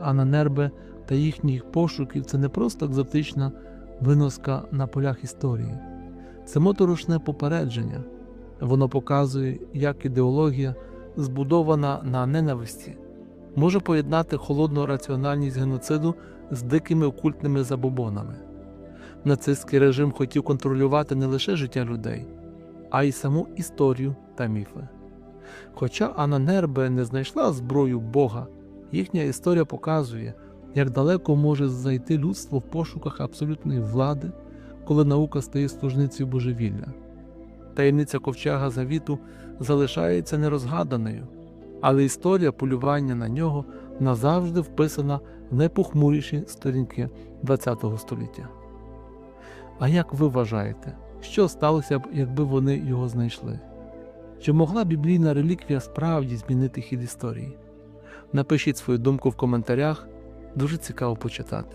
Ананербе та їхніх пошуків це не просто екзотична виноска на полях історії, це моторошне попередження. Воно показує, як ідеологія, збудована на ненависті, може поєднати холодну раціональність геноциду з дикими окультними забобонами. Нацистський режим хотів контролювати не лише життя людей, а й саму історію та міфи. Хоча Анна Нербе не знайшла зброю Бога, їхня історія показує, як далеко може зайти людство в пошуках абсолютної влади, коли наука стає служницею божевілля. Таємниця ковчега завіту залишається нерозгаданою, але історія полювання на нього назавжди вписана в найпохмуріші сторінки ХХ століття. А як ви вважаєте, що сталося б, якби вони його знайшли? Чи могла біблійна реліквія справді змінити хід історії? Напишіть свою думку в коментарях, дуже цікаво почитати.